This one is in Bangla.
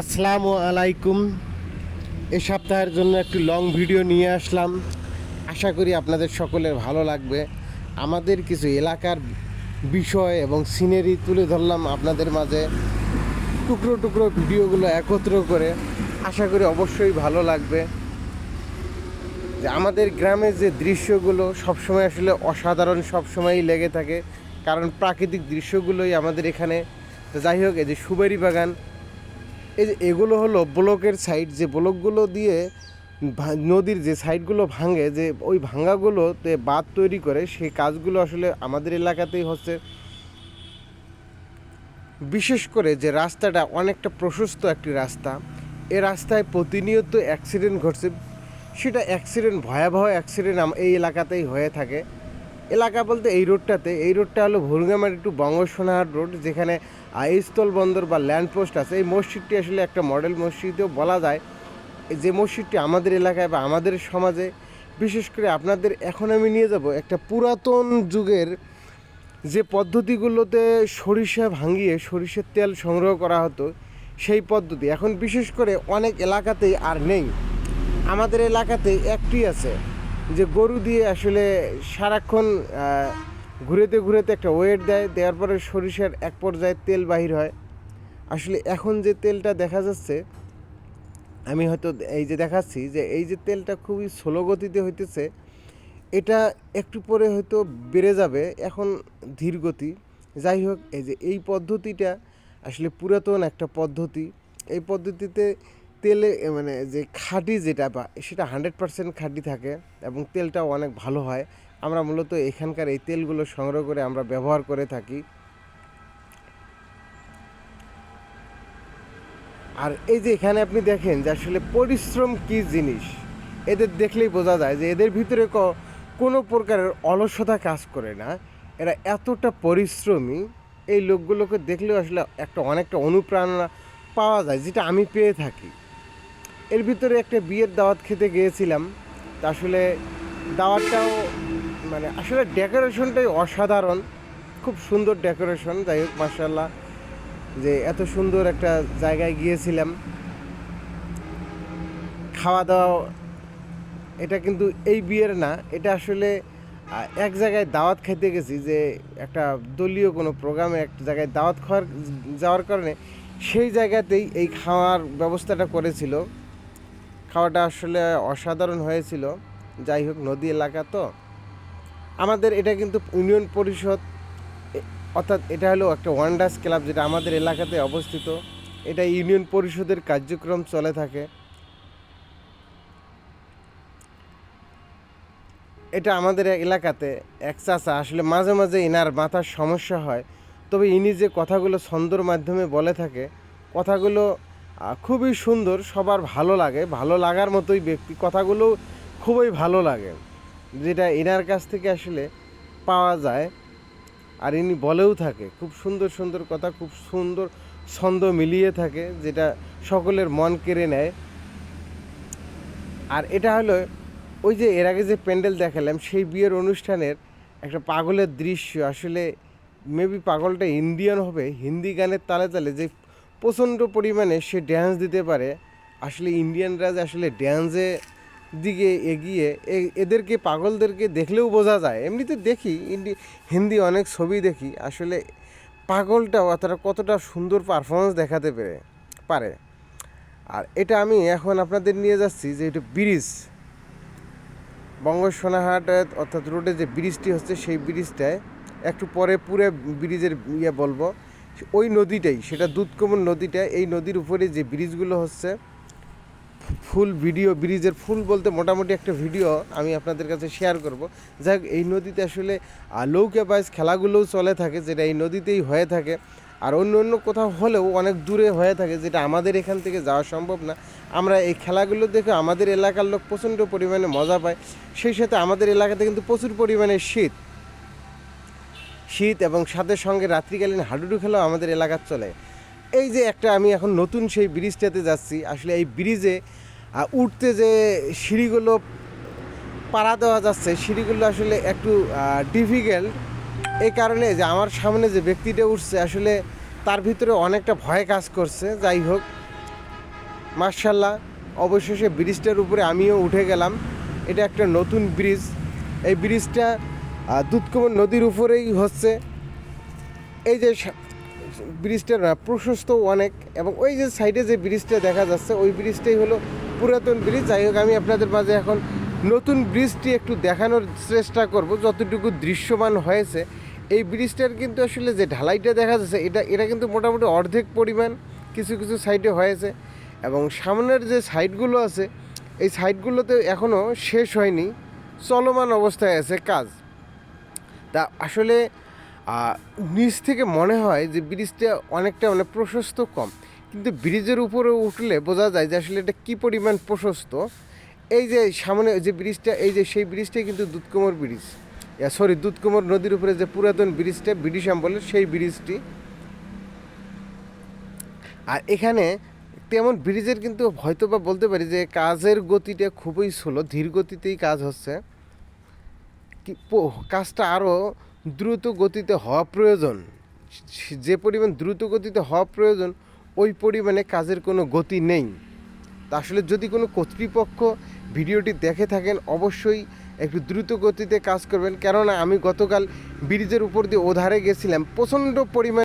আসসালামু আলাইকুম। এ সপ্তাহের জন্য একটি লং ভিডিও নিয়ে আসলাম। আশা করি আপনাদের সকলের ভালো লাগবে। আমাদের কিছু এলাকার বিষয় এবং সিনারি তুলে ধরলাম আপনাদের মাঝে। টুকরো টুকরো ভিডিওগুলো একত্র করে। আশা করি অবশ্যই ভালো লাগবে। যে আমাদের গ্রামের যে দৃশ্যগুলো সবসময় আসলে অসাধারণ সবসময়ই লেগে থাকে। কারণ প্রাকৃতিক দৃশ্যগুলোই আমাদের এখানে। যাই হোক, এই যে সুবেরি বাগান এই যে এগুলো হলো ব্লকের সাইড যে ব্লকগুলো দিয়ে নদীর যে সাইডগুলো ভাঙে, যে ওই ভাঙাগুলোতে বাঁধ তৈরি করে, সেই কাজগুলো আসলে আমাদের এলাকাতেই হচ্ছে। বিশেষ করে যে রাস্তাটা অনেকটা প্রশস্ত একটি রাস্তা, এ রাস্তায় প্রতিনিয়ত অ্যাক্সিডেন্ট ঘটছে। সেটা অ্যাক্সিডেন্ট ভয়াবহ অ্যাক্সিডেন্ট এই এলাকাতেই হয়ে থাকে। এলাকা বলতে এই রোডটাতে এই রোডটা হলো ভুরগামারি একটু বঙ্গসোনাহাট রোড যেখানে আহ, স্থল বন্দর বা ল্যান্ডপোস্ট আছে। এই মসজিদটি আসলে একটা মডেল মসজিদও বলা যায়। যে মসজিদটি আমাদের এলাকায় বা আমাদের সমাজে বিশেষ করে আপনাদের এখন আমি নিয়ে যাব একটা পুরাতন যুগের যে পদ্ধতিগুলোতে সরিষা ভাঙিয়ে সরিষার তেল সংগ্রহ করা হতো সেই পদ্ধতি। এখন বিশেষ করে অনেক এলাকাতেই আর নেই। আমাদের এলাকাতে একটি আছে। যে গরু দিয়ে আসলে সারাক্ষণ ঘুরেতে ঘুরেতে একটা ওয়েট দেয়, দেওয়ার পরে সরিষার এক পর্যায়ে তেল বাহির হয়। আসলে এখন যে তেলটা দেখা যাচ্ছে, আমি হয়তো এই যে দেখাচ্ছি যে এই যে তেলটা খুবই স্লো গতিতে হইতেছে, এটা একটু পরে হয়তো বেড়ে যাবে, এখন ধীর গতি। যাই হোক, এই যে এই পদ্ধতিটা আসলে পুরাতন একটা পদ্ধতি। এই পদ্ধতিতে তেলে মানে যে খাঁটি যেটা বা, সেটা হান্ড্রেড পার্সেন্ট খাঁটি থাকে এবং তেলটাও অনেক ভালো হয়। আমরা মূলত এখানকার এই তেলগুলো সংগ্রহ করে আমরা ব্যবহার করে থাকি। আর এই যে এখানে আপনি দেখেন যে আসলে পরিশ্রম কি জিনিস, এদের দেখলেই বোঝা যায় যে এদের ভিতরে কোনো প্রকারের অলসতা কাজ করে না। এরা এতটা পরিশ্রমী, এই লোকগুলোকে দেখলেও আসলে একটা অনেকটা অনুপ্রেরণা পাওয়া যায়, যেটা আমি পেয়ে থাকি। এর ভিতরে একটা বিয়ের দাওয়াত খেতে গিয়েছিলাম। তা আসলে দাওয়াতটাও মানে আসলে ডেকোরেশনটাই অসাধারণ। খুব সুন্দর ডেকোরেশন, যাই হোক মার্শাল্লাহ যে এত সুন্দর একটা জায়গায় গিয়েছিলাম। খাওয়া দাওয়া এটা কিন্তু এই বিয়ের না, এটা আসলে এক জায়গায় দাওয়াত খেতে গেছি যে একটা দলীয় কোনো প্রোগ্রামে একটা জায়গায় দাওয়াত খাওয়ার, যাওয়ার কারণে সেই জায়গাতেই এই খাওয়ার ব্যবস্থাটা করেছিল। খাওয়াটা আসলে অসাধারণ হয়েছিল। যাই হোক, নদী এলাকা তো। আমাদের এটা কিন্তু ইউনিয়ন পরিষদ অর্থাৎ এটা হলো একটা ওয়ান্ডার্স ক্লাব যেটা আমাদের এলাকাতে অবস্থিত। এটা ইউনিয়ন পরিষদের কার্যক্রম চলে থাকে। এটা আমাদের এলাকাতে এক চাচা আসলে মাঝে মাঝে ইনার মাথার সমস্যা হয়। তবে ইনি যে কথাগুলো ছন্দর মাধ্যমে বলে থাকে, কথাগুলো খুবই সুন্দর, সবার ভালো লাগে, ভালো লাগার মতোই ব্যক্তি, কথাগুলো খুবই ভালো লাগে। যেটা এনার কাছ থেকে আসলে পাওয়া যায়, আর ইনি বলেও থাকে, খুব সুন্দর সুন্দর কথা, খুব সুন্দর ছন্দ মিলিয়ে থাকে, যেটা সকলের মন কেড়ে নেয়। আর এটা হলো, ওই যে এর আগে যে প্যান্ডেল দেখালাম, সেই বিয়ের অনুষ্ঠানের একটা পাগলের দৃশ্য। আসলে মেবি পাগলটা ইন্ডিয়ান হবে, হিন্দি গানের তালে তালে যে প্রচণ্ড পরিমাণে সে ড্যান্স দিতে পারে। আসলে ইন্ডিয়ানরা যে আসলে ড্যান্সে দিকে এগিয়ে এদেরকে, পাগলদেরকে দেখলেও বোঝা যায়। এমনিতে দেখি, ইন্ডি, হিন্দি অনেক ছবি দেখি। আসলে পাগলটাও অতটা কতটা সুন্দর পারফরমেন্স দেখাতে পেরে, পারে। আর এটা আমি এখন আপনাদের নিয়ে যাচ্ছি যে এটা ব্রিজ। বঙ্গসোনাহাট, অর্থাৎ রোডে যে ব্রিজটি হচ্ছে, সেই ব্রিজটায় একটু পরে পুরো ব্রিজের ইয়ে বলব। ওই নদীটাই, সেটা দুধকমল নদীটা, এই নদীর উপরে যে ব্রিজগুলো হচ্ছে, ফুল ভিডিও, ব্রিজের ফুল বলতে মোটামুটি একটা ভিডিও আমি আপনাদের কাছে শেয়ার করব। যাই হোক এই নদীতে আসলে নৌকা বাইজ খেলাগুলোও চলে থাকে, যেটা এই নদীতেই হয়ে থাকে। আর অন্য অন্য কোথাও হলেও অনেক দূরে হয়ে থাকে, যেটা আমাদের এখান থেকে যাওয়া সম্ভব না। আমরা এই খেলাগুলো দেখে আমাদের এলাকার লোক প্রচণ্ড পরিমাণে মজা পায়। সেই সাথে আমাদের এলাকাতে কিন্তু প্রচুর পরিমাণে শীত। শীত এবং সাথে সঙ্গে রাত্রিকালীন হাডুডু খেলাও আমাদের এলাকার চলে। এই যে একটা আমি এখন নতুন সেই ব্রিজটাতে যাচ্ছি, আসলে এই ব্রিজে উঠতে যে সিঁড়িগুলো পাড়া দেওয়া যাচ্ছে, সিঁড়িগুলো আসলে একটু ডিফিকাল্ট এই কারণে যে আমার সামনে যে ব্যক্তিটা উঠছে, আসলে তার ভিতরে অনেকটা ভয় কাজ করছে। যাই হোক মার্শাল্লাহ অবশেষে ব্রিজটার উপরে আমিও উঠে গেলাম। এটা একটা নতুন ব্রিজ। এই ব্রিজটা দুধকুমার নদীর উপরেই হচ্ছে এই যে ব্রিজটার প্রশস্ত অনেক এবং ওই যে সাইডে যে ব্রিজটা দেখা যাচ্ছে, ওই ব্রিজটাই হলো পুরাতন ব্রিজ। যাই হোক, আমি আপনাদের মাঝে এখন নতুন ব্রিজটি একটু দেখানোর চেষ্টা করব। যতটুকু দৃশ্যমান হয়েছে, এই ব্রিজটার কিন্তু আসলে যে ঢালাইটা দেখা যাচ্ছে, এটা এটা কিন্তু মোটামুটি অর্ধেক পরিমাণ কিছু কিছু সাইডে হয়েছে এবং সামনের যে সাইডগুলো আছে, এই সাইডগুলোতে এখনও শেষ হয়নি, চলমান অবস্থায় আছে কাজ। তা আসলে নিচ থেকে মনে হয় যে ব্রিজটা অনেকটা মানে প্রশস্ত কম। কিন্তু ব্রিজের উপরে উঠলে বোঝা যায় যে আসলে এটা কী পরিমাণ প্রশস্ত। এই যে সামনে যে ব্রিজটা, এই যে সেই ব্রিজটাই কিন্তু দুধকুমোর ব্রিজ। সরি দুধকুমোর নদীর উপরে যে পুরাতন ব্রিজটা, ব্রিটিশ আমলের সেই ব্রিজটি। আর এখানে তেমন ব্রিজের কিন্তু হয়তো বা বলতে পারি যে কাজের গতিটা খুবই স্লো ধীর গতিতেই কাজ হচ্ছে। কাজটা আরও দ্রুত গতিতে হওয়া প্রয়োজন। যে পরিমাণ দ্রুত গতিতে হওয়া প্রয়োজন, ওই পরিমাণে কাজের কোনো গতি নেই। আসলে যদি কোনো কর্তৃপক্ষ ভিডিওটি দেখে থাকেন, অবশ্যই একটু দ্রুত গতিতে কাজ করবেন। কেননা আমি গতকাল ব্রিজের উপর দিয়ে ওধারে গেছিলাম, প্রচণ্ড পরিমাণ